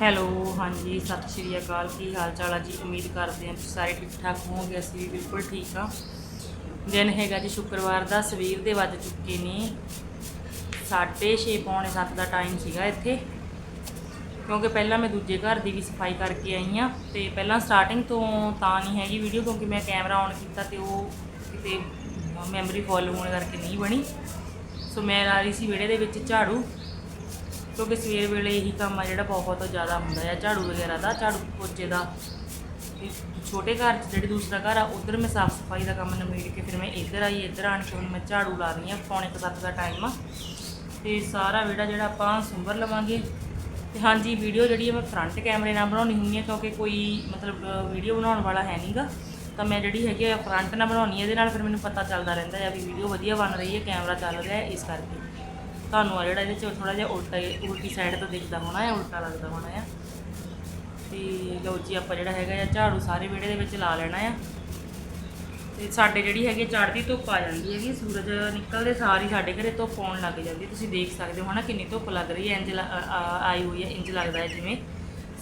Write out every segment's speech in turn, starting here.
Hello, ਹਾਂਜੀ, ਸਤਿ ਸ਼੍ਰੀ ਅਕਾਲ। ਕੀ ਹਾਲ ਚਾਲ ਆ ਜੀ? ਉਮੀਦ ਕਰਦੇ ਹਾਂ ਤੁਸੀਂ ਸਾਰੇ ਠੀਕ ਠਾਕ ਹੋਵੋਗੇ, ਅਸੀਂ ਵੀ ਬਿਲਕੁਲ ਠੀਕ ਆ ਦਿਨ ਹੈਗਾ ਜੀ ਸ਼ੁੱਕਰਵਾਰ ਦਾ, ਸਵੇਰ ਦੇ ਵੱਜ ਚੁੱਕੇ ਨੇ। 6:30 ਪੌਣੇ 7 ਦਾ ਟਾਈਮ ਸੀਗਾ ਇੱਥੇ। ਕਿਉਂਕਿ ਪਹਿਲਾਂ ਮੈਂ ਦੂਜੇ ਘਰ ਦੀ ਵੀ ਸਫ਼ਾਈ ਕਰਕੇ ਆਈ ਆ ਤੇ ਪਹਿਲਾਂ ਸਟਾਰਟਿੰਗ ਤੋਂ ਤਾਂ ਨਹੀਂ ਹੈਗੀ ਵੀਡੀਓ ਕਿਉਂਕਿ ਮੈਂ ਕੈਮਰਾ ਔਨ ਕੀਤਾ ਤੇ ਉਹ ਕਿਤੇ ਮੈਮਰੀ ਫੁੱਲ ਹੋਣ ਕਰਕੇ ਨਹੀਂ ਬਣੀ। ਸੋ ਮੈਂ ਲਾ ਰਹੀ ਸੀ ਵਿਹੜੇ ਦੇ ਵਿੱਚ ਝਾੜੂ। ਕਿਉਂਕਿ ਸਵੇਰ ਵੇਲੇ ਇਹੀ ਕੰਮ ਆ ਜਿਹੜਾ ਬਹੁਤ ਜ਼ਿਆਦਾ ਹੁੰਦਾ ਆ, ਝਾੜੂ ਵਗੈਰਾ ਦਾ, ਝਾੜੂ ਪੋਚੇ ਦਾ। ਤੇ ਛੋਟੇ ਘਰ 'ਚ ਜਿਹੜੇ ਦੂਸਰਾ ਘਰ ਆ, ਉਧਰ ਮੈਂ ਸਾਫ਼ ਸਫ਼ਾਈ ਦਾ ਕੰਮ ਨਿਬੇੜ ਕੇ ਫਿਰ ਮੈਂ ਇੱਧਰ ਆਈ, ਇੱਧਰ ਆਣ ਕੇ ਹੁਣ ਮੈਂ ਝਾੜੂ ਲਾ ਰਹੀ ਆ ਪੌਣੇ ਕੁ ਸੱਤ ਦਾ ਟਾਈਮ ਆ। ਤੇ ਸਾਰਾ ਵਿਹੜਾ ਜਿਹੜਾ ਆਪਾਂ ਸੁੰਬਰ ਲਵਾਂਗੇ। ਤੇ ਹਾਂਜੀ ਵੀਡੀਓ ਜਿਹੜੀ ਆ ਮੈਂ ਫਰੰਟ ਕੈਮਰੇ ਨਾਲ ਬਣਾਉਣੀ ਹੁੰਦੀ ਹੈ ਕਿਉਂਕਿ ਕੋਈ ਮਤਲਬ ਵੀਡੀਓ ਬਣਾਉਣ ਵਾਲਾ ਹੈ ਨਹੀਂਗਾ ਤਾਂ ਮੈਂ ਜਿਹੜੀ ਹੈਗੀ ਆ ਫਰੰਟ ਨਾਲ ਬਣਾਉਣੀ ਹੈ ਇਹਦੇ ਨਾਲ ਫਿਰ ਮੈਨੂੰ ਪਤਾ ਚੱਲਦਾ ਰਹਿੰਦਾ ਹੈ ਵੀ ਵੀਡੀਓ ਵਧੀਆ ਬਣ ਰਹੀ ਹੈ ਕੈਮਰਾ ਚੱਲ ਰਿਹਾ ਹੈ ਇਸ ਕਰਕੇ। ਤੁਹਾਨੂੰ ਆ ਜਿਹੜਾ ਇਹਦੇ ਚ ਥੋੜਾ ਜਿਹਾ ਉਲਟਾ ਉਲਟੀ ਸਾਈਡ ਤੋਂ ਦਿਖਦਾ ਹੋਣਾ ਹੈ ਉਲਟਾ ਲੱਗਦਾ ਹੋਣਾ ਹੈ ਤੇ ਲਓ ਜੀ, ਆਪਾਂ ਜਿਹੜਾ ਹੈਗਾ ਆ, ਝਾੜੂ ਸਾਰੇ ਵਿਹੜੇ ਦੇ ਵਿੱਚ ਲਾ ਲੈਣਾ ਆ। ਤੇ ਸਾਡੇ ਜਿਹੜੀ ਹੈਗੀ ਚੜ੍ਹਦੀ ਧੁੱਪ ਆ ਜਾਂਦੀ ਹੈਗੀ, ਸੂਰਜ ਨਿਕਲਦੇ ਸਾਰ ਹੀ ਸਾਡੇ ਘਰੇ ਧੁੱਪ ਆਉਣ ਲੱਗ ਜਾਂਦੀ ਹੈ। ਤੁਸੀਂ ਦੇਖ ਸਕਦੇ ਹੋ ਹਨਾ, ਕਿੰਨੀ ਧੁੱਪ ਲੱਗ ਰਹੀ ਹੈ ਇੰਜ ਲ- ਆਈ ਹੋਈ ਹੈ ਇੰਜ ਲੱਗਦਾ ਹੈ ਜਿਵੇਂ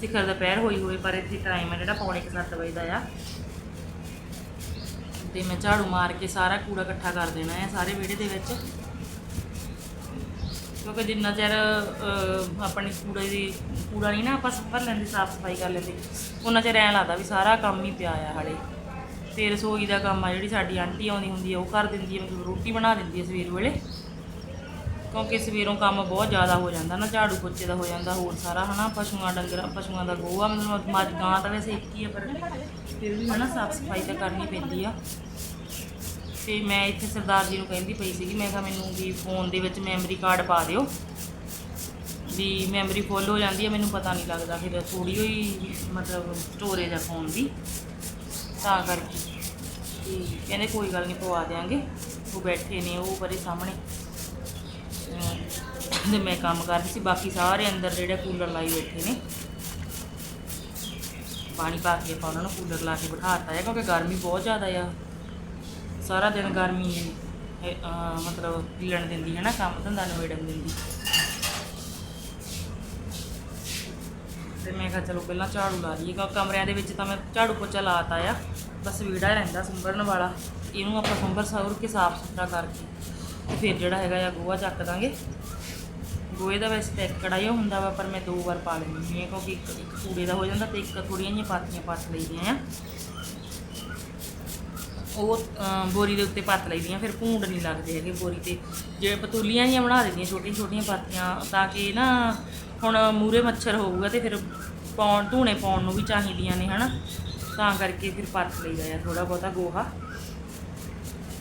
ਸਿਖਰ ਦਾ ਪੈਰ ਹੋਈ ਹੋਈ ਪਰ ਇੱਥੇ ਟਾਈਮ ਹੈ ਜਿਹੜਾ ਪੌਣੇ ਕੁ ਸੱਤ ਵਜੇ ਦਾ ਆ। ਤੇ ਮੈਂ ਝਾੜੂ ਮਾਰ ਕੇ ਸਾਰਾ ਕੂੜਾ ਇਕੱਠਾ ਕਰ ਦੇਣਾ ਹੈ ਸਾਰੇ ਵਿਹੜੇ ਦੇ ਵਿੱਚ। ਕਿਉਂਕਿ ਜਿੰਨਾ ਚਿਰ ਅਹ, ਆਪਣੀ ਕੂੜੇ ਦੀ ਕੂੜਾ ਨਹੀਂ ਨਾ ਆਪਾਂ ਭਰ ਲੈਂਦੇ ਸਾਫ਼ ਸਫ਼ਾਈ ਕਰ ਲੈਂਦੇ ਉਹਨਾਂ ਚਿਰ ਐਂ ਲੱਗਦਾ ਵੀ ਸਾਰਾ ਕੰਮ ਹੀ ਪਿਆ ਆ ਹਾਲੇ। ਤੇ ਰਸੋਈ ਦਾ ਕੰਮ ਆ ਜਿਹੜੀ ਸਾਡੀ ਆਂਟੀ ਆਉਂਦੀ ਹੁੰਦੀ ਆ ਉਹ ਕਰ ਦਿੰਦੀ ਹੈ ਮਤਲਬ ਰੋਟੀ ਬਣਾ ਦਿੰਦੀ ਹੈ ਸਵੇਰ ਵੇਲੇ। ਕਿਉਂਕਿ ਸਵੇਰੋਂ ਕੰਮ ਬਹੁਤ ਜ਼ਿਆਦਾ ਹੋ ਜਾਂਦਾ ਨਾ ਝਾੜੂ ਪੋਚੇ ਦਾ ਹੋ ਜਾਂਦਾ ਹੋਰ ਸਾਰਾ ਹਨਾ ਪਸ਼ੂਆਂ ਡੰਗਰਾਂ ਪਸ਼ੂਆਂ ਦਾ ਗੋਹਾ ਮਤਲਬ ਮੱਝ ਗਾਂ ਤਾਂ ਵੈਸੇ ਇੱਕ ਹੀ ਆ ਪਰ ਫਿਰ ਵੀ ਹਨਾ ਸਾਫ਼ ਸਫ਼ਾਈ ਤਾਂ ਕਰਨੀ ਪੈਂਦੀ ਆ। ਤੇ ਮੈਂ ਇੱਥੇ ਸਰਦਾਰ ਜੀ ਨੂੰ ਕਹਿੰਦੀ ਪਈ ਸੀਗੀ, ਮੈਂ ਕਿਹਾ ਮੈਨੂੰ ਵੀ ਫੋਨ ਦੇ ਵਿੱਚ ਮੈਮਰੀ ਕਾਰਡ ਪਾ ਦਿਓ। ਵੀ ਮੈਮਰੀ ਫੁੱਲ ਹੋ ਜਾਂਦੀ ਹੈ ਮੈਨੂੰ ਪਤਾ ਨਹੀਂ ਲੱਗਦਾ ਫਿਰ ਥੋੜੀ ਹੋਈ, ਮਤਲਬ ਸਟੋਰੇਜ ਆ ਫੋਨ ਦੀ। ਤਾਂ ਕਰਕੇ। ਤੇ ਕਹਿੰਦੇ ਕੋਈ ਗੱਲ ਨਹੀਂ ਪਵਾ ਦਿਆਂਗੇ। ਉਹ ਬੈਠੇ ਨੇ, ਉਹ ਪਰੇ ਸਾਹਮਣੇ। ਅਮ ਤੇ ਮੈਂ ਕੰਮ ਕਰ ਰਹੀ ਸੀ, ਬਾਕੀ ਸਾਰੇ ਅੰਦਰ ਜਿਹੜੇ ਕੂਲਰ ਲਾਈ ਬੈਠੇ ਨੇ। ਪਾਣੀ ਪਾ ਕੇ ਆਪਾਂ ਉਹਨਾਂ ਨੂੰ ਕੂਲਰ ਲਾ ਕੇ ਬਿਠਾਤਾ ਹੈ ਕਿਉਂਕਿ ਗਰਮੀ ਬਹੁਤ ਜ਼ਿਆਦਾ ਆ। ਸਾਰਾ ਦਿਨ ਗਰਮੀ ਇਹ, ਅਹ, ਮਤਲਬ ਹਿੱਲਣ ਦਿੰਦੀ ਹੈ ਨਾ ਕੰਮ ਧੰਦਾ ਨਵੇੜਨ ਦਿੰਦੀ। ਤੇ ਮੈਂ ਕਿਹਾ ਚਲੋ ਪਹਿਲਾਂ ਝਾੜੂ ਲਾ ਲਈਏ ਕਿਉਂਕਿ ਕਮਰਿਆਂ ਦੇ ਵਿੱਚ ਤਾਂ ਮੈਂ ਝਾੜੂ ਪੋਚਾ ਲਾਤਾ ਆ ਬਸ ਵੀੜਾ ਰਹਿੰਦਾ ਸੁੰਬਰਨ ਵਾਲਾ। ਇਹਨੂੰ ਆਪਾਂ ਸੁੰਬਰ ਸੌਰ ਕੇ ਸਾਫ਼ ਸੁਥਰਾ ਕਰਕੇ ਤੇ ਫਿਰ ਜਿਹੜਾ ਹੈਗਾ ਆ ਗੋਹਾ ਚੱਕ ਦਾਂਗੇ। ਗੋਹੇ ਦਾ ਵੈਸੇ ਤਾਂ ਇੱਕ ਕੜਾਈ ਹੁੰਦਾ ਵਾ ਪਰ ਮੈਂ ਦੋ ਵਾਰ ਪਾ ਲੈਂਦੀ ਹਾਂ ਕਿਉਂਕਿ ਇੱਕ ਇੱਕ ਕੂੜੇ ਦਾ ਹੋ ਜਾਂਦਾ ਤੇ ਇੱਕ ਥੋੜੀਆਂ ਜਿਹੀਆਂ ਪਾਤੀਆਂ ਪੱਟ ਲਈਦੀਆਂ ਆ। ਉਹ ਅਮ, ਬੋਰੀ ਦੇ ਉੱਤੇ ਪੱਤ ਲਈਦੀਆਂ ਫਿਰ ਭੂੰਡ ਨਹੀਂ ਲੱਗਦੇ ਹੈਗੇ ਬੋਰੀ ਤੇ। ਜੇ ਪਤੂਲੀਆਂ ਜਿਹੀਆਂ ਬਣਾ ਦਿੰਦੀਆਂ ਛੋਟੀਆਂ ਛੋਟੀਆਂ ਪਾਤੀਆਂ ਤਾਂ ਕਿ ਨਾ ਹੁਣ ਮੂਰੇ ਮੱਛਰ ਹੋਊਗਾ ਤੇ ਫਿਰ ਪਾਉਣ ਧੂਣੇ ਪਾਉਣ ਨੂੰ ਵੀ ਚਾਹੀਦੀਆਂ ਨੇ ਹਨਾ? ਤਾਂ ਕਰਕੇ ਫਿਰ ਪੱਤ ਲਈ ਆ ਥੋੜਾ ਬਹੁਤਾ ਗੋਹਾ।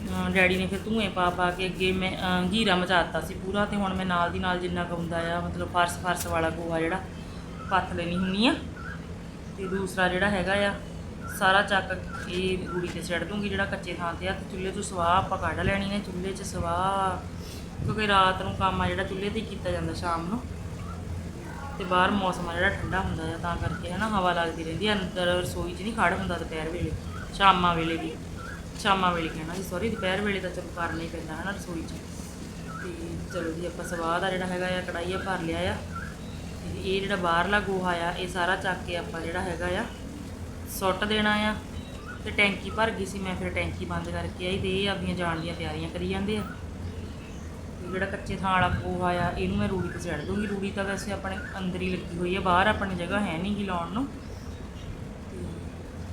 ਅਮ, ਡੈਡੀ ਨੇ ਫਿਰ ਧੂਏ ਪਾ ਪਾ ਕੇ ਅੱਗੇ ਮੈਂ ਅਮ, ਘੀਰਾ ਮਚਾਤਾ ਸੀ ਪੂਰਾ ਤੇ ਹੁਣ ਮੈਂ ਨਾਲ ਦੀ ਨਾਲ ਜਿੰਨਾ ਕਉਂਦਾ ਆ ਮਤਲਬ ਫਰਸ ਫਰਸ ਵਾਲਾ ਗੋਹਾ ਜਿਹੜਾ ਪੱਥ ਲੈਣੀ ਹੁੰਨੀ ਆ। ਤੇ ਦੂਸਰਾ ਜਿਹੜਾ ਹੈਗਾ ਆ ਸਾਰਾ ਚੱਕ ਇਹ ਰੂੜੀ ਤੇ ਸੜ ਦੂੰਗੀ ਜਿਹੜਾ ਕੱਚੇ ਥਾਂ ਤੇ ਆ, ਤੇ ਚੁੱਲ੍ਹੇ ਤੋਂ ਸਵਾਹ ਆਪਾਂ ਕੱਢ ਲੈਣੀ ਨੇ ਚੁੱਲ੍ਹੇ 'ਚ ਸਵਾਹ। ਕਿਉਂਕਿ ਰਾਤ ਨੂੰ ਕੰਮ ਆ ਜਿਹੜਾ ਚੁੱਲ੍ਹੇ ਤੇ ਹੀ ਕੀਤਾ ਜਾਂਦਾ ਸ਼ਾਮ ਨੂੰ। ਤੇ ਬਾਹਰ ਮੌਸਮ ਆ ਜਿਹੜਾ ਠੰਡਾ ਹੁੰਦਾ ਆ, ਤਾਂ ਕਰਕੇ ਹੈ ਨਾ ਹਵਾ ਲੱਗਦੀ ਰਹਿੰਦੀ ਆ, ਅੰਦਰ ਰਸੋਈ 'ਚ ਨਹੀਂ ਖੜ ਹੁੰਦਾ ਦੁਪਹਿਰ ਵੇਲੇ, ਸ਼ਾਮਾਂ ਵੇਲੇ ਵੀ। ਸ਼ਾਮਾਂ ਵੇਲੇ ਕਹਿਣਾ ਜੀ ਸੌਰੀ ਦੁਪਹਿਰ ਵੇਲੇ ਤਾਂ ਚਲੋ ਕਰਨਾ ਹੀ ਪੈਂਦਾ ਹੈ ਨਾ ਰਸੋਈ 'ਚ। ਤੇ ਚਲੋ ਜੀ, ਆਪਾਂ ਸਵਾਹ ਦਾ ਜਿਹੜਾ ਹੈਗਾ ਆ ਕੜਾਈਆ ਭਰ ਲਿਆ ਆ। ਤੇ ਇਹ ਜਿਹੜਾ ਬਾਹਰਲਾ ਗੋਹਾ ਆ, ਇਹ ਸਾਰਾ ਚੱਕ ਕੇ ਆਪਾਂ ਜਿਹੜਾ ਹੈਗਾ ਆ ਸੁੱਟ ਦੇਣਾ ਆ ਤੇ ਟੈਂਕੀ ਭਰ ਗਈ ਸੀ, ਮੈਂ ਫਿਰ ਟੈਂਕੀ ਬੰਦ ਕਰਕੇ ਆਈ ਤੇ ਇਹ ਆਪਦੀਆਂ ਜਾਣ ਦੀਆਂ ਤਿਆਰੀਆਂ ਕਰੀ ਜਾਂਦੇ ਆ। ਜਿਹੜਾ ਕੱਚੇ ਥਾਂ ਵਾਲਾ ਗੋਹਾ ਆ, ਇਹਨੂੰ ਮੈਂ ਰੂੜੀ ਤੇ ਛੱਡ ਦੂੰਗੀ ਰੂੜੀ ਤਾਂ ਵੈਸੇ ਆਪਣੇ ਅੰਦਰ ਹੀ ਲੱਗੀ ਹੋਈ ਆ, ਬਾਹਰ ਆਪਣੀ ਜਗ੍ਹਾ ਹੈ ਨਹੀਂ ਗੀ ਲਾਉਣ ਨੂੰ। ਤੇ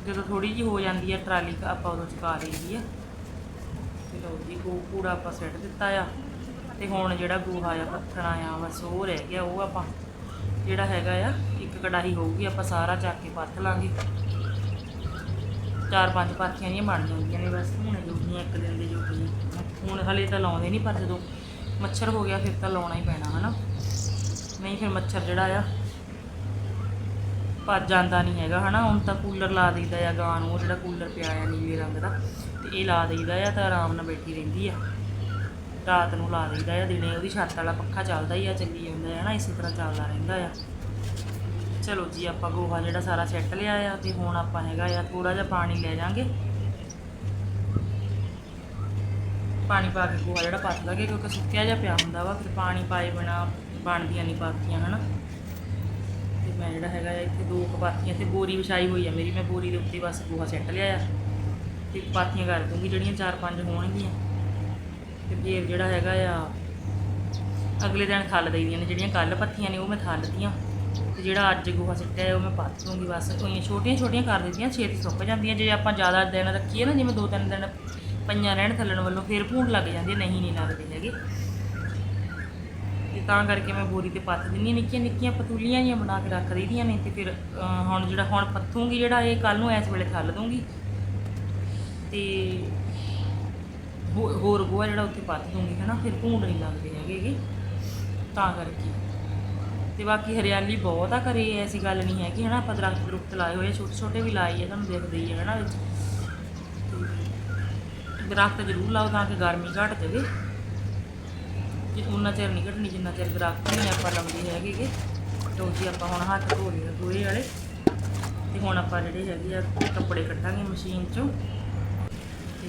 ਜਦੋਂ ਥੋੜੀ ਜਿਹੀ ਹੋ ਜਾਂਦੀ ਆ, ਟਰਾਲੀ ਆਪਾਂ ਉਦੋਂ ਚੁਕਾ ਲਈਦੀ ਆ। ਤੇ ਲਓ ਜੀ ਗੋ ਕੂੜਾ ਆਪਾਂ ਸਿੱਟ ਦਿੱਤਾ ਆ। ਤੇ ਹੁਣ ਜਿਹੜਾ ਗੋਹਾ ਆ ਪੱਥਣਾ ਆ, ਬਸ ਉਹ ਰਹਿ ਗਿਆ, ਉਹ ਆਪਾਂ ਜਿਹੜਾ ਹੈਗਾ ਆ, ਇੱਕ ਕੜਾਹੀ ਹੋਊਗੀ, ਆਪਾਂ ਸਾਰਾ ਚੱਕ ਕੇ ਪੱਥ ਲਾਂਗੇ। ਚਾਰ ਪੰਜ ਪਾਥੀਆਂ ਨਹੀਂ ਬਣ ਜਾਂਦੀਆਂ ਨੇ ਬਸ। ਹੁਣ ਜੋਗੀਆਂ ਇੱਕ ਦਿਨ ਦੇ ਜੋਗੀਆਂ ਹੁਣ ਹਲੇ ਤਾਂ ਲਾਉਂਦੇ ਨਹੀਂ ਪਰ ਜਦੋਂ ਮੱਛਰ ਹੋ ਗਿਆ ਫਿਰ ਤਾਂ ਲਾਉਣਾ ਹੀ ਪੈਣਾ, ਹਨਾ? ਨਹੀਂ ਫਿਰ ਮੱਛਰ ਜਿਹੜਾ ਆ, ਭੱਜ ਜਾਂਦਾ ਨਹੀਂ ਹੈਗਾ, ਹਨਾ? ਹੁਣ ਤਾਂ ਕੂਲਰ ਲਾ ਦਈਦਾ ਆ ਗਾਂ ਨੂੰ, ਉਹ ਜਿਹੜਾ ਕੂਲਰ ਪਿਆ ਆ ਨੀਲੇ ਰੰਗ ਦਾ, ਤੇ ਇਹ ਲਾ ਦਈਦਾ ਆ ਤਾਂ ਆਰਾਮ ਨਾਲ ਬੈਠੀ ਰਹਿੰਦੀ ਆ। ਰਾਤ ਨੂੰ ਲਾ ਦਈਦਾ ਆ, ਦਿਨੇ ਉਹਦੀ ਛੱਤ ਵਾਲਾ ਪੱਖਾ ਚੱਲਦਾ ਹੀ ਆ, ਚੱਲੀ ਜਾਂਦਾ ਹੈ ਨਾ ਇਸੇ ਤਰ੍ਹਾਂ ਚੱਲਦਾ ਰਹਿੰਦਾ ਆ। ਚਲੋ ਜੀ, ਆਪਾਂ ਗੋਹਾ ਜਿਹੜਾ ਸਾਰਾ ਸੈੱਟ ਲਿਆ ਆ ਤੇ ਹੁਣ ਆਪਾਂ ਹੈਗਾ ਆ ਥੋੜਾ ਜਿਹਾ ਪਾਣੀ ਲੈ ਜਾਾਂਗੇ। ਪਾਣੀ ਪਾ ਕੇ ਗੋਹਾ ਜਿਹੜਾ ਪੱਟ ਲਾਂਗੇ ਕਿਉਂਕਿ ਸੁੱਕਿਆ ਜਿਹਾ ਪਿਆ ਹੁੰਦਾ ਵਾ, ਫਿਰ ਪਾਣੀ ਪਾਏ ਬਿਨਾ ਬਣਦੀਆਂ ਨਹੀਂ ਪਾਤੀਆਂ ਹਨਾ। ਤੇ ਮੈਂ ਮੈਂ ਜਿਹੜਾ ਹੈਗਾ ਆ, ਇੱਥੇ ਦੋ ਕੁ ਪਾਥੀਆਂ ਤੇ ਬੋਰੀ ਵਿਛਾਈ ਹੋਈ ਆ ਮੇਰੀ, ਮੈਂ ਬੋਰੀ ਦੇ ਉੱਤੇ ਬਸ ਗੋਹਾ ਸੈੱਟ ਲਿਆ ਆ। ਤੇ ਪਾਥੀਆਂ ਕਰ ਦੂੰਗੀ, ਜਿਹੜੀਆਂ ਚਾਰ ਪੰਜ ਹੋਣਗੀਆਂ। ਤੇ ਫਿਰ ਜਿਹੜਾ ਹੈਗਾ ਆ, ਅਗਲੇ ਦਿਨ ਖੱਲ ਦਈਦੀਆਂ ਨੇ, ਜਿਹੜੀਆਂ ਕੱਲ ਪੱਥੀਆਂ ਨੇ, ਉਹ ਮੈਂ ਥੱਲਦੀਆਂ ਤੇ ਜਿਹੜਾ ਅੱਜ ਗੋਹਾ ਸਿੱਟਿਆ ਹੈ, ਉਹ ਮੈਂ ਪੱਥ ਦੂੰਗੀ ਬਸ। ਉਹਨੀਆਂ ਛੋਟੀਆਂ ਛੋਟੀਆਂ ਕਰ ਦਿੱਤੀਆਂ, ਛੇਤੀ ਸੁੱਕ ਜਾਂਦੀਆਂ। ਜੇ ਆਪਾਂ ਜ਼ਿਆਦਾ ਦਿਨ ਰੱਖੀਏ ਨਾ, ਜਿਵੇਂ ਦੋ ਤਿੰਨ ਦਿਨ ਪਈਆਂ ਰਹਿਣ ਥੱਲਣ ਵੱਲੋਂ, ਫਿਰ ਭੂੰਡ ਲੱਗ ਜਾਂਦੀ ਨਹੀਂ ਨਹੀਂ ਲੱਗਦੇ ਹੈਗੇ। ਤੇ ਤਾਂ ਕਰਕੇ ਮੈਂ ਬੋਰੀ ਤੇ ਪੱਤ ਦਿੰਨੀ ਹਾਂ, ਨਿੱਕੀਆਂ ਨਿੱਕੀਆਂ ਪਤੂਲੀਆਂ ਜਿਹੀਆਂ ਬਣਾ ਕੇ ਰੱਖ ਦਈਦੀਆਂ ਨੇ, ਤੇ ਫਿਰ ਹੁਣ ਜਿਹੜਾ ਹੁਣ ਪੱਥੂਗੀ ਜਿਹੜਾ, ਇਹ ਕੱਲ ਨੂੰ ਇਸ ਵੇਲੇ ਥੱਲ ਦੂੰਗੀ ਤੇ ਹੋ- ਹੋਰ ਗੋਹਾ ਜਿਹੜਾ ਉੱਥੇ ਪੱਤ ਦੂੰਗੀ ਹਨਾ, ਫਿਰ ਭੂੰਡ ਨਹੀਂ ਲੱਗਦੇ ਹੈਗੇ ਗੇ। ਤਾਂ ਕਰਕੇ। ਤੇ ਬਾਕੀ ਹਰਿਆਲੀ ਬਹੁਤ ਆ ਘਰੇ, ਐਸੀ ਗੱਲ ਨਹੀਂ ਹੈ ਕਿ ਹਨਾ, ਆਪਾਂ ਦਰਖਤ ਦਰੁਖਤ ਲਾਏ ਹੋਏ ਛੋਟੇ ਛੋਟੇ ਵੀ ਲਾਏ ਆ, ਤੁਹਾਨੂੰ ਦਿਖਦੇ ਹੀ ਆ, ਹਨਾ, ਵਿੱਚ। ਦਰਖਤ ਜ਼ਰੂਰ ਲਾਓ ਤਾਂ ਕਿ ਗਰਮੀ ਘਟ ਜਾਵੇ ਜੇ ਉਹਨਾਂ ਚਿਰ ਨਹੀਂ ਘਟਣੀ, ਜਿੰਨਾ ਚਿਰ ਦਰਖਤ ਨਹੀਂ ਆਪਾਂ ਲਾਉਂਦੇ ਹੈਗੇ ਗੇ, ਤੋਂ ਆਪਾਂ ਹੁਣ ਹੱਥ ਧੋ ਲਏ ਆ, ਗੋਹੇ ਵਾਲੇ। ਤੇ ਹੁਣ ਆਪਾਂ ਜਿਹੜੇ ਹੈਗੇ ਆ, ਕੱਪੜੇ ਕੱਢਾਂਗੇ ਮਸ਼ੀਨ 'ਚੋਂ।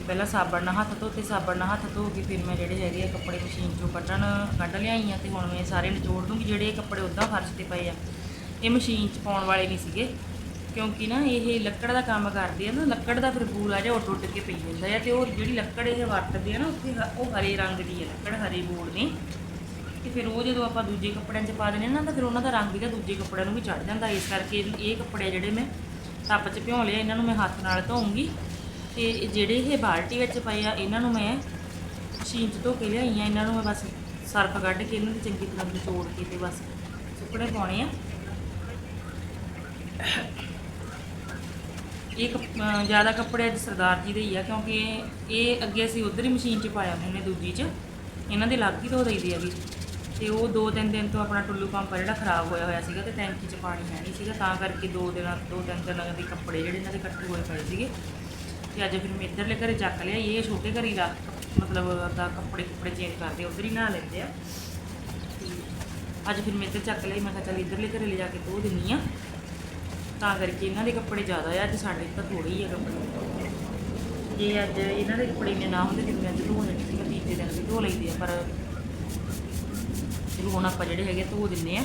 ਪਹਿਲਾਂ ਸਾਬਣ ਨਾਲ ਹੱਥ ਧੋਤੇ, ਸਾਬਣ ਨਾਲ ਹੱਥ ਧੋ ਕੇ ਫਿਰ ਮੈਂ ਜਿਹੜੇ ਹੈਗੇ ਆ ਕੱਪੜੇ ਮਸ਼ੀਨ 'ਚੋਂ ਕੱਢਣ, ਕੱਢ ਲਿਆਈ ਆ ਤੇ ਹੁਣ ਮੈਂ ਸਾਰੇ ਨਿਚੋੜ ਦੂੰਗੀ ਜਿਹੜੇ ਇਹ ਕੱਪੜੇ ਉੱਦਾਂ ਫਰਸ਼ ਤੇ ਪਏ ਆ। ਇਹ ਮਸ਼ੀਨ 'ਚ ਪਾਉਣ ਵਾਲੇ ਨਹੀਂ ਸੀਗੇ, ਕਿਉਂਕਿ ਨਾ ਇਹ ਲੱਕੜ ਦਾ ਕੰਮ ਕਰਦੇ ਆ ਨਾ, ਲੱਕੜ ਦਾ ਫਿਰ ਬੂਰਾ ਜਿਹਾ ਉੱਡ ਉੱਡ ਕੇ ਪਈ ਜਾਂਦਾ ਹੈ ਤੇ ਉਹ ਜਿਹੜੀ ਲੱਕੜ ਇਹ ਵਰਤਦੇ ਆ ਨਾ, ਉੱਥੇ ਉਹ ਹਰੇ ਰੰਗ ਦੀ ਹੈ ਲੱਕੜ ਹਰੇ ਬੋੜ ਨੇ ਤੇ ਫਿਰ ਉਹ ਜਦੋਂ ਆਪਾਂ ਦੂਜੇ ਕੱਪੜਿਆਂ 'ਚ ਪਾ ਦਿੰਦੇ ਆ ਨਾ, ਤਾਂ ਫਿਰ ਉਹਨਾਂ ਦਾ ਰੰਗ ਵੀ ਤਾਂ ਦੂਜੇ ਕੱਪੜਿਆਂ ਨੂੰ ਵੀ ਚੜ ਜਾਂਦਾ। ਇਸ ਕਰਕੇ ਇਹ ਕੱਪੜੇ ਜਿਹੜੇ ਮੈਂ ਟੱਪ 'ਚ ਭਿਉਂ ਲਿਆ ਇਹਨਾਂ ਨੂੰ ਮੈਂ ਹੱਥ ਨਾਲ ਧੋਉਂਗੀ ਤੇ ਜਿਹੜੇ ਇਹ ਬਾਲਟੀ ਵਿੱਚ ਪਏ ਆ, ਇਹਨਾਂ ਨੂੰ ਮੈਂ ਮਸ਼ੀਨ 'ਚ ਧੋ ਕੇ ਲਿਆਈ ਆ ਇਹਨਾਂ ਨੂੰ ਮੈਂ ਬਸ ਸਰਫ ਕੱਢ ਕੇ ਇਹਨਾਂ ਦੀ ਚੰਗੀ ਤਰ੍ਹਾਂ ਨਿਚੋੜ ਕੇ ਤੇ ਬਸ ਸੁੱਕਣੇ ਪਾਉਣੇ ਆ। ਇਹ ਕੱਪ- ਜ਼ਿਆਦਾ ਕੱਪੜੇ ਅੱਜ ਸਰਦਾਰ ਜੀ ਦੇ ਹੀ ਆ, ਕਿਉਂਕਿ ਇਹ- ਅੱਗੇ ਅਸੀਂ ਉਧਰ ਹੀ ਮਸ਼ੀਨ 'ਚ ਪਾਇਆ ਹੁੰਦੇ ਨੇ ਦੂਜੀ 'ਚ, ਇਹਨਾਂ ਦੇ ਲੱਗ ਹੀ ਧੋ ਦਈਦੇ ਆ ਵੀ। ਤੇ ਉਹ ਦੋ ਤਿੰਨ ਦਿਨ ਤੋਂ ਆਪਣਾ ਟੁੱਲੂ ਪੰਪ ਆ ਜਿਹੜਾ ਖਰਾਬ ਹੋਇਆ ਹੋਇਆ ਸੀਗਾ ਤੇ ਟੈਂਕੀ 'ਚ ਪਾਣੀ ਹੈ ਨਹੀਂ ਸੀਗਾ, ਤਾਂ ਕਰਕੇ ਦੋ ਦਿਨਾਂ, ਦੋ ਤਿੰਨ ਦਿਨਾਂ ਦੇ ਕੱਪੜੇ ਜਿਹੜੇ ਇਹਨਾਂ ਦੇ ਇਕੱਠੇ ਹੋਏ ਪਏ ਸੀਗੇ। ਤੇ ਅੱਜ ਫਿਰ ਮੈਂ ਇੱਧਰਲੇ ਘਰੇ ਚੱਕ ਲਿਆ ਇਹ ਛੋਟੇ ਘਰੇ ਦਾ, ਮਤਲਬ ਦਾ ਕੱਪੜੇ ਕੁੱਪੜੇ ਚੇਂਜ ਕਰਦੇ, ਉਧਰ ਹੀ ਨਹਾ ਲੈਂਦੇ ਆ। ਤੇ ਅੱਜ ਫਿਰ ਮੈਂ ਇੱਧਰ ਚੱਕ ਲਈ ਮੈਂ ਕਿਹਾ ਚੱਲ ਇੱਧਰਲੇ ਘਰੇ ਲੈ ਜਾ ਕੇ ਧੋ ਦਿੰਨੀ ਆ। ਤਾਂ ਕਰਕੇ ਇਹਨਾਂ ਦੇ ਕੱਪੜੇ ਜ਼ਿਆਦਾ ਆ, ਅੱਜ ਸਾਡੇ ਤਾਂ ਥੋੜੇ ਹੀ ਆ ਕੱਪੜੇ। ਜੇ ਅੱਜ ਇਹਨਾਂ ਦੇ ਕੱਪੜੇ ਇੰਨੇ ਨਾ ਹੁੰਦੇ ਤੇ ਮੈਂ ਅੱਜ ਧੋ ਲੈਂਦੀ ਸੀ ਮੈਂ ਤੀਜੇ ਦਿਨ ਵੀ ਧੋ ਲਈਦੇ ਆ, ਪਰ ਚਲੋ ਹੁਣ ਆਪਾਂ ਜਿਹੜੇ ਹੈਗੇ ਧੋ ਦਿੰਨੇ ਆ।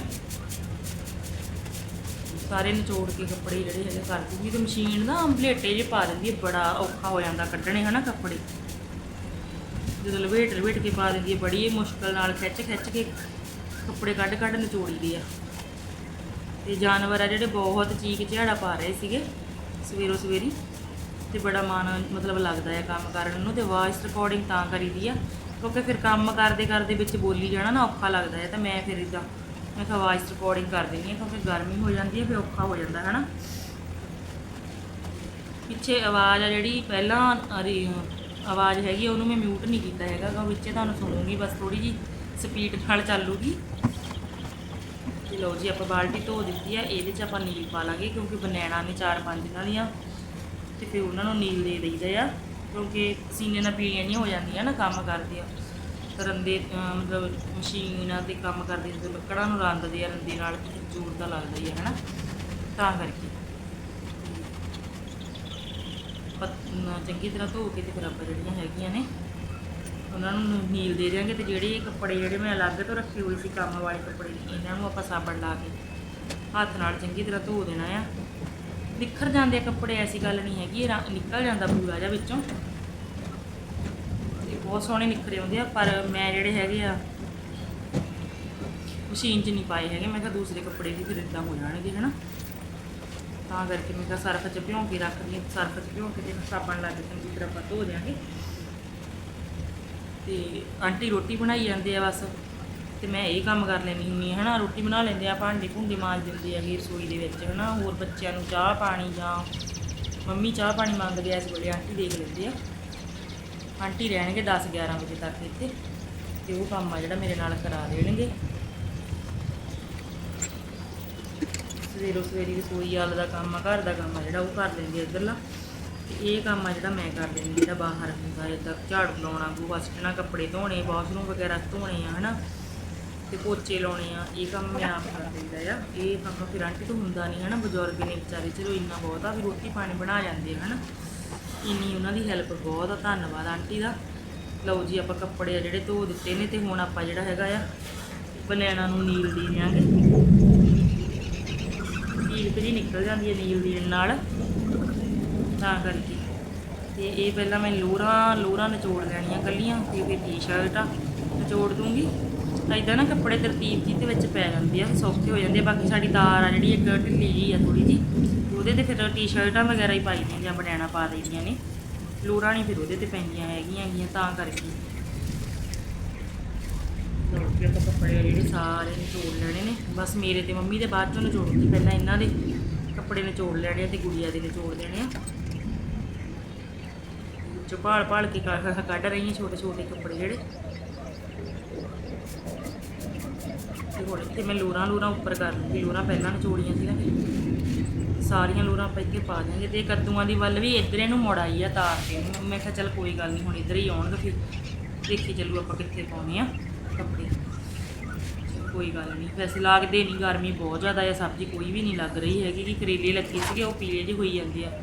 ਸਾਰੇ ਨਿਚੋੜ ਕੇ ਕੱਪੜੇ ਜਿਹੜੇ ਹੈਗੇ ਕਰ ਦੂਗੀ ਤੇ ਮਸ਼ੀਨ ਨਾ ਅੰਬਲੇਟੇ ਜੇ ਪਾ ਦਿੰਦੀ ਹੈ, ਬੜਾ ਔਖਾ ਹੋ ਜਾਂਦਾ ਕੱਢਣੇ, ਹਨਾ ਕੱਪੜੇ। ਜਦੋਂ ਲਵੇਟ ਲਵੇਟ ਕੇ ਪਾ ਦਿੰਦੀ ਹੈ, ਬੜੀ ਮੁਸ਼ਕਲ ਨਾਲ ਖਿੱਚ ਖਿੱਚ ਕੇ ਕੱਪੜੇ ਕੱਢ ਕੱਢ ਨਿਚੋੜੀਦੇ ਆ। ਤੇ ਜਾਨਵਰ ਆ ਜਿਹੜੇ ਬਹੁਤ ਚੀਕ ਝਾੜਾ ਪਾ ਰਹੇ ਸੀਗੇ ਸਵੇਰੋ ਸਵੇਰੀ, ਤੇ ਬੜਾ ਮਨ ਮਤਲਬ ਲੱਗਦਾ ਹੈ ਕੰਮ ਕਰਨ ਨੂੰ ਤੇ ਵਾਇਸ ਰਿਕਾਰਡਿੰਗ ਤਾਂ ਕਰੀਦੀ ਆ। ਕਿਉਂਕਿ ਫਿਰ ਕੰਮ ਕਰਦੇ ਕਰਦੇ ਵਿੱਚ ਬੋਲੀ ਜਾਣਾ ਨਾ ਔਖਾ ਲੱਗਦਾ ਹੈ ਤਾਂ ਮੈਂ ਫਿਰ ਇਦਾਂ ਮੈਂ ਕਿਹਾ ਵਾਇਸ ਰਿਕਾਰਡਿੰਗ ਕਰ ਦਿੰਦੀ ਹਾਂ ਕਿਉਂਕਿ ਗਰਮੀ ਹੋ ਜਾਂਦੀ ਹੈ, ਫਿਰ ਔਖਾ ਹੋ ਜਾਂਦਾ ਹੈ ਨਾ ਪਿੱਛੇ ਆਵਾਜ਼ ਆ ਜਿਹੜੀ, ਪਹਿਲਾਂ ਆਵਾਜ਼ ਹੈਗੀ, ਉਹਨੂੰ ਮੈਂ ਮਿਊਟ ਨਹੀਂ ਕੀਤਾ ਹੈਗਾ ਗਾ ਵਿੱਚੇ ਤੁਹਾਨੂੰ ਸੁਣੂਗੀ, ਬਸ ਥੋੜੀ ਜੀ ਸਪੀਡ ਨਾਲ ਚੱਲੂਗੀ। ਤੇ ਲਓ ਜੀ, ਆਪਾਂ ਬਾਲਟੀ ਧੋ ਦਿੱਤੀ ਆ, ਇਹਦੇ 'ਚ ਆਪਾਂ ਨੀਲ ਪਾ ਲਾਂਗੇ, ਕਿਉਂਕਿ ਬਨੈਣਾ ਨੇ ਚਾਰ ਪੰਜ ਦਿਨਾਂ ਦੀਆਂ ਤੇ ਫਿਰ ਉਹਨਾਂ ਨੂੰ ਨੀਲ ਦੇ ਦਈਦਾ ਆ, ਕਿਉਂਕਿ ਸੀਨੇ ਨਾਲ ਪੀਲੀਆਂ ਨਹੀਂ ਹੋ ਜਾਂਦੀਆਂ ਨਾ, ਕੰਮ ਕਰਦੇ ਆ ਰੰਦੇ ਮਤਲਬ ਮਸ਼ੀਨਾਂ ਤੇ ਕੰਮ ਕਰਦੇ ਜਦੋਂ ਲੱਕੜਾਂ ਨੂੰ ਰੰਦਦੇ ਆ, ਰੰਦੇ ਨਾਲ ਤੇ ਜ਼ੋਰ ਤਾਂ ਲੱਗਦਾ ਹੀ ਆ, ਹਨਾ? ਤਾਂ ਕਰਕੇ। ਚੰਗੀ ਤਰ੍ਹਾਂ ਧੋ ਕੇ ਤੇ ਫਿਰ ਆਪਾਂ ਜਿਹੜੀਆਂ ਹੈਗੀਆਂ ਨੇ, ਉਹਨਾਂ ਨੂੰ ਨੀਲ ਦੇ ਦਿਆਂਗੇ ਤੇ ਜਿਹੜੇ ਇਹ ਕੱਪੜੇ ਜਿਹੜੇ ਮੈਂ ਅਲੱਗ ਤੋਂ ਰੱਖੇ ਹੋਏ ਸੀ ਕੰਮ ਵਾਲੇ ਕੱਪੜੇ, ਇਹਨਾਂ ਨੂੰ ਆਪਾਂ ਸਾਬਣ ਲਾ ਕੇ ਹੱਥ ਨਾਲ ਚੰਗੀ ਤਰ੍ਹਾਂ ਧੋ ਦੇਣਾ ਆ। ਨਿਖਰ ਜਾਂਦੇ ਆ ਕੱਪੜੇ, ਐਸੀ ਗੱਲ ਨਹੀਂ ਹੈਗੀ ਇਹ ਨਿਕਲ ਜਾਂਦਾ ਪੂਰਾ ਜਿਹਾ ਵਿੱਚੋਂ। ਬਹੁਤ ਸੋਹਣੇ ਨਿਖਰੇ ਆਉਂਦੇ ਆ, ਪਰ ਮੈਂ ਜਿਹੜੇ ਹੈਗੇ ਆ, ਮਸ਼ੀਨ 'ਚ ਨਹੀਂ ਪਾਏ ਹੈਗੇ। ਮੈਂ ਕਿਹਾ ਦੂਸਰੇ ਕੱਪੜੇ ਵੀ ਫਿਰ ਇਦਾਂ ਹੋ ਜਾਣਗੇ, ਹਨਾ? ਤਾਂ ਕਰਕੇ ਮੈਂ ਕਿਹਾ ਸਰਫ 'ਚ ਭਿਉਂ ਕੇ ਰੱਖਦੀ ਹਾਂ ਸਰਫ 'ਚ ਭਿਉਂ ਕੇ ਤੇ ਸਾਬਣ ਲਾ ਕੇ ਚੰਗੀ ਤਰ੍ਹਾਂ ਆਪਾਂ ਧੋ ਦਿਆਂਗੇ। ਤੇ ਆਂਟੀ ਰੋਟੀ ਬਣਾਈ ਜਾਂਦੇ ਆ ਬਸ। ਤੇ ਮੈਂ ਇਹ ਕੰਮ ਕਰ ਲੈਣੀ ਹੁੰਦੀ ਹਾਂ ਹਨਾ? ਰੋਟੀ ਬਣਾ ਲੈਂਦੇ ਆ, ਭਾਂਡੇ ਭੁੰਡੇ ਮਾਂਜ ਦਿੰਦੇ ਆ ਰਸੋਈ ਦੇ ਵਿੱਚ, ਹਨਾ? ਹੋਰ ਬੱਚਿਆਂ ਨੂੰ ਚਾਹ ਪਾਣੀ ਜਾਂ ਮੰਮੀ ਚਾਹ ਪਾਣੀ ਮੰਗਦੇ ਆ, ਇਸ ਵੇਲੇ ਆਂਟੀ ਦੇਖ ਲੈਂਦੇ ਆ। ਆਂਟੀ ਰਹਿਣਗੇ 10 11 ਵਜੇ ਤੱਕ ਇੱਥੇ ਤੇ ਉਹ ਕੰਮ ਆ ਜਿਹੜਾ ਮੇਰੇ ਨਾਲ ਕਰਾ ਦੇਣਗੇ। ਸਵੇਰੋ ਸਵੇਰੀ ਰਸੋਈ ਵਾਲ ਦਾ ਕੰਮ ਆ, ਘਰ ਦਾ ਕੰਮ ਆ ਜਿਹੜਾ ਉਹ ਕਰ ਲੈਂਦੇ ਇੱਧਰਲਾ। ਤੇ ਇਹ ਕੰਮ ਆ ਜਿਹੜਾ ਮੈਂ ਕਰ ਲੈਂਦੀ ਜਿਹੜਾ ਬਾਹਰ ਹੁੰਦਾ ਇੱਦਾਂ ਝਾੜੂ ਲਾਉਣਾ ਗੋਹਾ ਸੁੱਟਣਾ, ਕੱਪੜੇ ਧੋਣੇ ਵਾਸ਼ਰੂਮ ਵਗੈਰਾ ਧੋਣੇ ਆ, ਹਨਾ? ਤੇ ਪੋਚੇ ਲਾਉਣੇ ਆ, ਇਹ ਕੰਮ ਮੈਂ ਆਪ ਕਰ ਦਿੰਦਾ ਆ। ਇਹ ਕੰਮ ਫਿਰ ਆਂਟੀ ਤੋਂ ਹੁੰਦਾ ਨਹੀਂ, ਹਨਾ? ਬਜ਼ੁਰਗ ਨੇ ਵਿਚਾਰੇ ਚਲੋ ਇੰਨਾ ਬਹੁਤ ਆ ਵੀ ਰੋਟੀ ਪਾਣੀ ਬਣਾ ਜਾਂਦੇ ਆ, ਹਨਾ? ਇੰਨੀ ਉਹਨਾਂ ਦੀ ਹੈਲਪ ਬਹੁਤ ਆ, ਧੰਨਵਾਦ ਆਂਟੀ ਦਾ। ਲਓ ਜੀ, ਆਪਾਂ ਕੱਪੜੇ ਆ ਜਿਹੜੇ ਧੋ ਦਿੱਤੇ ਨੇ ਤੇ ਹੁਣ ਆਪਾਂ ਜਿਹੜਾ ਹੈਗਾ ਆ, ਬਨੈਣਾ ਨੂੰ ਨੀਲ ਦੇ ਦਿਆਂਗੇ। ਸਿਲਕ ਜੀ ਨਿਕਲ ਜਾਂਦੀ ਹੈ ਨੀਲ ਦੇਣ ਨਾਲ, ਤਾਂ ਕਰਕੇ। ਤੇ ਇਹ ਪਹਿਲਾਂ ਮੈਂ ਲੋਰਾਂ ਲੋਰਾਂ ਨਿਚੋੜ ਲੈਣੀਆਂ ਕੱਲੀਆਂ, ਤੇ ਫਿਰ ਟੀ-ਸ਼ਰਟਾਂ ਨਿਚੋੜ ਦੂੰਗੀ। ਤਾਂ ਇਦਾਂ ਨਾ ਕੱਪੜੇ ਤਰਤੀਬ ਜੀ ਦੇ ਵਿੱਚ ਪੈ ਜਾਂਦੇ ਆ, ਸੌਖੇ ਹੋ ਜਾਂਦੇ ਆ। ਬਾਕੀ ਸਾਡੀ ਤਾਰ ਆ ਜਿਹੜੀ ਇੱਕ ਢਿੱਲੀ ਜੀ ਆ ਥੋੜੀ ਜੀ, ਉਹਦੇ ਤੇ ਫਿਰ ਟੀ-ਸ਼ਰਟਾਂ ਵਗੈਰਾ ਹੀ ਪਾਈ ਦੀਆਂ ਜਾਂ ਬਨੈਣਾ ਪਾ ਦਈਆਂ ਨੇ। ਲੋਰਾਂ ਨਹੀਂ ਫਿਰ ਉਹਦੇ ਤੇ ਪੈਂਦੀਆਂ ਹੈਗੀਆਂ ਹੈਗੀਆਂ ਤਾਂ ਕਰਕੇ। ਲਓ ਫਿਰ ਆਪਾਂ ਕੱਪੜੇ ਆ ਜਿਹੜੇ ਸਾਰੇ ਨਿਚੋੜ ਲੈਣੇ ਨੇ। ਬਸ ਮੇਰੇ ਤੇ ਮੰਮੀ ਦੇ ਬਾਅਦ ਚੋਂ ਨਿਚੋੜੂਗੀ ਪਹਿਲਾਂ ਇਹਨਾਂ ਦੇ ਕੱਪੜੇ ਨਿਚੋੜ ਲੈਣੇ ਆ ਤੇ ਗੁੜੀਆ ਦੇ ਨਿਚੋੜ ਦੇਣੇ ਆ। ਚ ਭਾਲ ਭਾਲ ਕੇ ਕੱਢ ਰਹੀ ਹਾਂ ਛੋਟੇ ਛੋਟੇ ਕੱਪੜੇ ਜਿਹੜੇ। ਤੇ ਹੁਣ ਇੱਥੇ ਮੈਂ ਲੋਰਾਂ ਲੋਰਾਂ ਉੱਪਰ ਕਰ ਲੂੰਗੀ ਲੋਰਾਂ ਪਹਿਲਾਂ ਨਿਚੋੜੀਆਂ ਸੀ ਨਾ ਫਿਰ। ਸਾਰੀਆਂ ਲੋਰਾਂ ਆਪਾਂ ਇੱਥੇ ਪਾ ਦਿਆਂਗੇ। ਤੇ ਕੱਦੂਆਂ ਦੀ ਵੱਲ ਵੀ ਇੱਧਰ ਇਹਨੂੰ ਮੁੜ ਆਈ ਆ ਤਾਰ ਤੇ ਮੈਂ ਕਿਹਾ ਚੱਲ ਕੋਈ ਗੱਲ ਨਹੀਂ, ਹੁਣ ਇੱਧਰ ਹੀ ਆਉਣਗੇ ਫਿਰ। ਦੇਖੀ ਚੱਲੂ ਆਪਾਂ ਕਿੱਥੇ ਪਾਉਣੇ ਆ ਕੱਪੜੇ। ਕੋਈ ਗੱਲ ਨਹੀਂ। ਵੈਸੇ ਲੱਗਦੇ ਨਹੀਂ, ਗਰਮੀ ਬਹੁਤ ਜ਼ਿਆਦਾ ਆ। ਸਬਜ਼ੀ ਕੋਈ ਵੀ ਨਹੀਂ ਲੱਗ ਰਹੀ ਹੈਗੀ। ਕਿ ਕਰੇਲੇ ਲੱਗੇ ਸੀਗੇ, ਉਹ ਪੀਲੇ ਜਿਹੇ ਹੋਈ ਜਾਂਦੇ ਆ।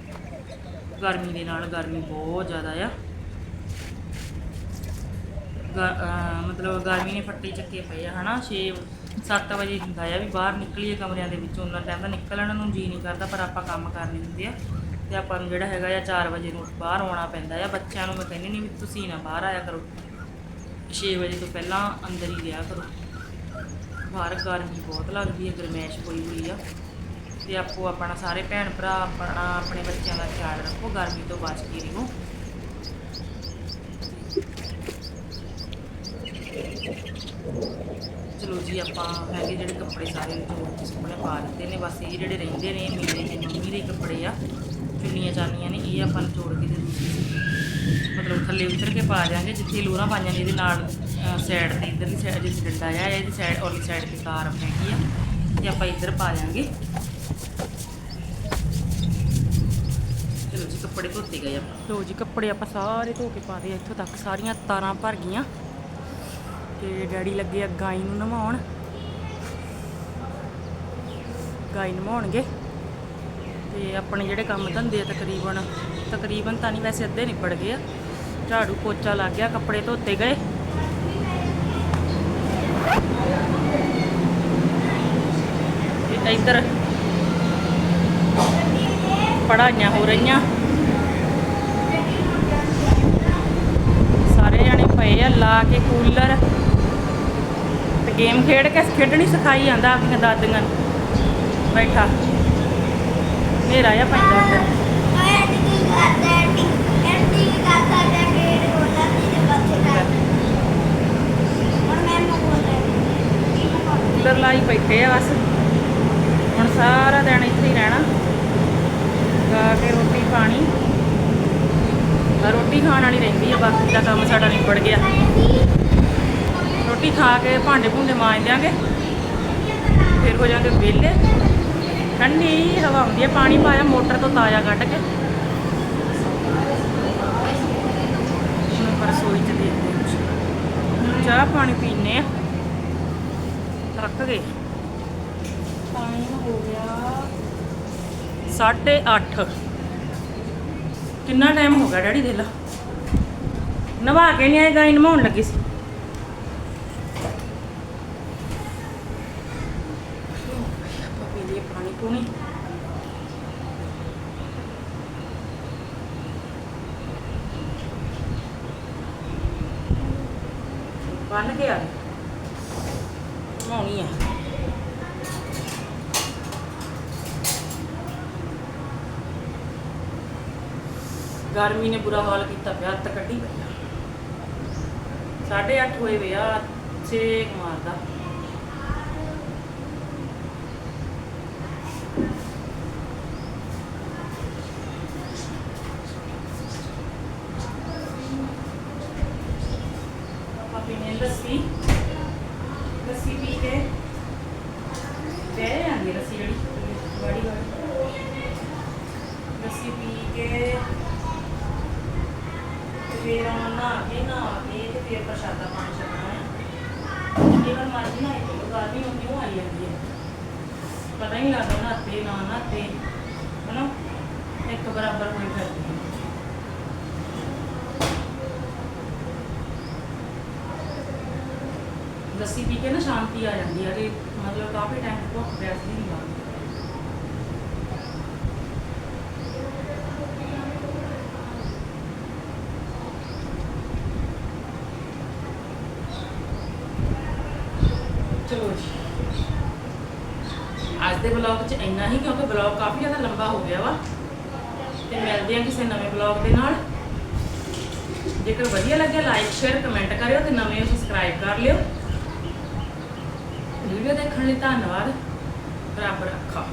ਗਰਮੀ ਦੇ ਨਾਲ ਗਰਮੀ ਬਹੁਤ ਜ਼ਿਆਦਾ ਆ। ਗ- ਅਹ, ਮਤਲਬ ਗਰਮੀ ਨੇ ਫੱਟੇ ਚੱਕੇ ਪਏ ਆ, ਹਨਾ? 6 7 ਵਜੇ ਹੁੰਦਾ ਆ ਵੀ ਬਾਹਰ ਨਿਕਲੀਏ ਕਮਰਿਆਂ ਦੇ ਵਿੱਚੋਂ, ਉਹਨਾਂ ਟਾਈਮ ਤਾਂ ਨਿਕਲਣ ਨੂੰ ਜੀ ਨਹੀਂ ਕਰਦਾ, ਪਰ ਆਪਾਂ ਕੰਮ ਕਰਨੇ ਹੁੰਦੇ ਆ। ਤੇ ਆਪਾਂ ਨੂੰ ਜਿਹੜਾ ਹੈਗਾ ਆ 4 ਵਜੇ ਨੂੰ ਬਾਹਰ ਆਉਣਾ ਪੈਂਦਾ ਆ। ਬੱਚਿਆਂ ਨੂੰ ਮੈਂ ਕਹਿੰਦੀ ਨਹੀਂ ਵੀ ਤੁਸੀਂ ਨਾ ਬਾਹਰ ਆਇਆ ਕਰੋ। 6 ਵਜੇ ਤੋਂ ਪਹਿਲਾਂ ਅੰਦਰ ਹੀ ਰਿਹਾ ਕਰੋ। ਬਾਹਰ ਗਰਮੀ ਬਹੁਤ ਲੱਗਦੀ ਹੈ ਗਰਮੈਸ਼ ਹੋਈ ਹੋਈ ਆ। ਤੇ ਆਪੋ ਆਪਣਾ ਸਾਰੇ ਭੈਣ ਭਰਾ ਆਪਣਾ, ਆਪਣੇ ਬੱਚਿਆਂ ਦਾ ਖਿਆਲ ਰੱਖੋ, ਗਰਮੀ ਤੋਂ ਬਚ ਕੇ ਰਹੋ। ਚਲੋ ਜੀ, ਆਪਾਂ ਹੈਗੇ ਜਿਹੜੇ ਕੱਪੜੇ ਸਾਰੇ ਜੋੜ ਕੇ ਸੁੱਕਣੇ ਪਾ ਦਿੱਤੇ ਨੇ। ਬਸ ਇਹ ਜਿਹੜੇ ਰਹਿੰਦੇ ਨੇ, ਮੇਰੇ ਤੇ ਮੰਮੀ ਦੇ ਕੱਪੜੇ ਆ, ਚੁੰਨੀਆਂ ਚਾਨੀਆਂ ਨੇ, ਇਹ ਆਪਾਂ ਜੋੜ ਕੇ ਤੇ ਦੂਸਰੀ ਮਤਲਬ ਥੱਲੇ ਉਤਰ ਕੇ ਪਾ ਜਾਾਂਗੇ ਜਿੱਥੇ ਲੋਰਾਂ ਪਾਈਆਂ ਨੇ, ਇਹਦੇ ਨਾਲ ਸਾਈਡ ਤੇ ਇਧਰਲੀ ਸਾਈਡ ਜਿੱਥੇ ਡੰਡਾ ਆ ਇਹਦੀ ਸਾਈਡ ਔਰਲੀ ਸਾਈਡ ਤੇ ਤਾਰ ਹੈਗੀ ਆ, ਤੇ ਆਪਾਂ ਇੱਧਰ ਪਾ ਜਾਾਂਗੇ ਚਲੋ ਜੀ, ਕੱਪੜੇ ਧੋਤੇ ਗਏ ਆਪਾਂ। ਲੋ ਜੀ, ਕੱਪੜੇ ਆਪਾਂ ਸਾਰੇ ਧੋ ਕੇ ਪਾ ਦੇ ਇੱਥੋਂ ਤੱਕ ਸਾਰੀਆਂ ਤਾਰਾਂ ਭਰ ਗਈਆਂ। ਤੇ ਡੈਡੀ ਲੱਗੇ ਆ ਗਾਈ ਨੂੰ ਨਵਾਉਣ। ਗਾਈ ਨਵਾਉਣਗੇ। ਤੇ ਆਪਣੇ ਜਿਹੜੇ ਕੰਮ ਧੰਦੇ ਆ ਤਕਰੀਬਨ ਤਕਰੀਬਨ ਤਾਂ ਨਹੀਂ, ਵੈਸੇ ਅੱਧੇ ਨਿਬੜ ਗਏ ਆ। ਝਾੜੂ ਪੋਚਾ ਲੱਗ ਗਿਆ, ਕੱਪੜੇ ਧੋਤੇ ਗਏ। ਇੱਧਰ ਪੜਾਈਆਂ ਹੋ ਰਹੀਆਂ। ਸਾਰੇ ਜਾਣੇ ਪਏ ਆ, ਲਾ ਕੇ ਕੂਲਰ। ਗੇਮ ਖੇਡ ਕੇ ਖੇਡਣੀ ਸਿਖਾਈ ਜਾਂਦਾ ਆਪਣੀਆਂ ਦਾਦੀਆਂ ਨੂੰ। ਬੈਠਾ। ਹਨੇਰਾ ਆ ਪੈਂਦਾ ਅੰਦਰ ਕੂਲਰ ਲਾਈ ਬੈਠੇ ਆ ਬਸ। ਹੁਣ ਸਾਰਾ ਦਿਨ ਇੱਥੇ ਹੀ ਰਹਿਣਾ। ਗਾ ਕੇ ਰੋਟੀ ਪਾਣੀ ਰੋਟੀ ਖਾਣ ਵਾਲੀ ਰਹਿੰਦੀ ਆ, ਬਾਕੀ ਦਾ ਕੰਮ ਸਾਡਾ ਨਿਬੜ ਗਿਆ। ਰੋਟੀ ਖਾ ਕੇ ਭਾਂਡੇ ਭੁੰਡੇ ਮਾਂਜ ਦਿਆਂਗੇ ਫਿਰ ਹੋ ਜਾਾਂਗੇ ਵਿਹਲੇ। ਠੰਡੀ ਹਵਾ ਆਉਂਦੀ ਹੈ ਪਾਣੀ ਪਾਇਆ ਮੋਟਰ ਤੋਂ ਤਾਜ਼ਾ ਕੱਢ ਕੇ। ਹੁਣ ਆਪਾਂ ਰਸੋਈ ਚ ਦੇਖਦੇ। ਚਾਹ ਪਾਣੀ ਪੀਨੇ ਆ ਰੱਖ ਗਏ। ਟਾਈਮ ਹੋ ਗਿਆ। 8:30 ਕਿੰਨਾ ਟਾਈਮ ਹੋ ਗਿਆ ਡੈਡੀ ਦੇ ਲਾ। ਨਵਾ ਕੇ ਨਹੀਂ ਆਏ ਗਾਈ ਨਵਾਉਣ ਲੱਗੀ ਸੀ। ਪੀ ਲਈਏ ਪਾਣੀ ਪੂਣੀ ਬਣ ਗਿਆ ਨਹਾਉਣੀ ਆ ਗਰਮੀ ਨੇ ਬੁਰਾ ਹਾਲ ਕੀਤਾ ਪਿਆ ਅੱਤ ਕੱਢੀ ਪਈ ਆ 8:30 ਹੋਏ ਵੇ ਆ 6 ਮਾਰਦਾ ਤੇ ਫਿਰ ਨਾ ਕੇ ਨਾ ਕੇ ਤੇ ਫਿਰ ਪ੍ਰਸ਼ਾਦਾ ਪਾਣੀ ਛਕਣਾ ਹੈ ਇਹ ਵਾਰ ਮਰਜ਼ੀ ਨਾ ਇਹ ਗਾਦੀ ਨੂੰ ਕਿਉਂ ਆਈ ਜਾਂਦੀ ਹੈ ਪਤਾ ਹੀ ਨਹੀਂ ਲੱਗਦਾ ਨਹਾਤੇ ਨਾ ਨਹਾਤੇ ਹਨਾ ਇੱਕ ਬਰਾਬਰ ਹੋਈ ਫਿਰਦੀ ਹੈ ਲੱਸੀ ਪੀ ਕੇ ਨਾ ਸ਼ਾਂਤੀ ਆ ਜਾਂਦੀ ਹੈ ਤੇ ਮਤਲਬ ਕਾਫੀ ਟਾਈਮ ਭੁੱਖ ਪਿਆਸ ਨਹੀਂ ਲੱਗਦੀ ਚਲੋ ਜੀ ਅੱਜ ਦੇ ਵਲੌਗ 'ਚ ਇੰਨਾ ਹੀ, ਕਿਉਂਕਿ ਵਲੌਗ ਕਾਫੀ ਜ਼ਿਆਦਾ ਲੰਬਾ ਹੋ ਗਿਆ ਵਾ। ਤੇ ਮਿਲਦੇ ਆ ਕਿਸੇ ਨਵੇਂ ਵਲੌਗ ਦੇ ਨਾਲ। ਜੇਕਰ ਵਧੀਆ ਲੱਗਿਆ ਲਾਈਕ ਸ਼ੇਅਰ ਕਮੈਂਟ ਕਰਿਓ ਤੇ ਨਵੇਂ ਸਬਸਕ੍ਰਾਈਬ ਕਰ ਲਿਓ। ਵੀਡੀਓ ਦੇਖਣ ਲਈ ਧੰਨਵਾਦ। ਬਰਾਬਰ ਰੱਖਾ।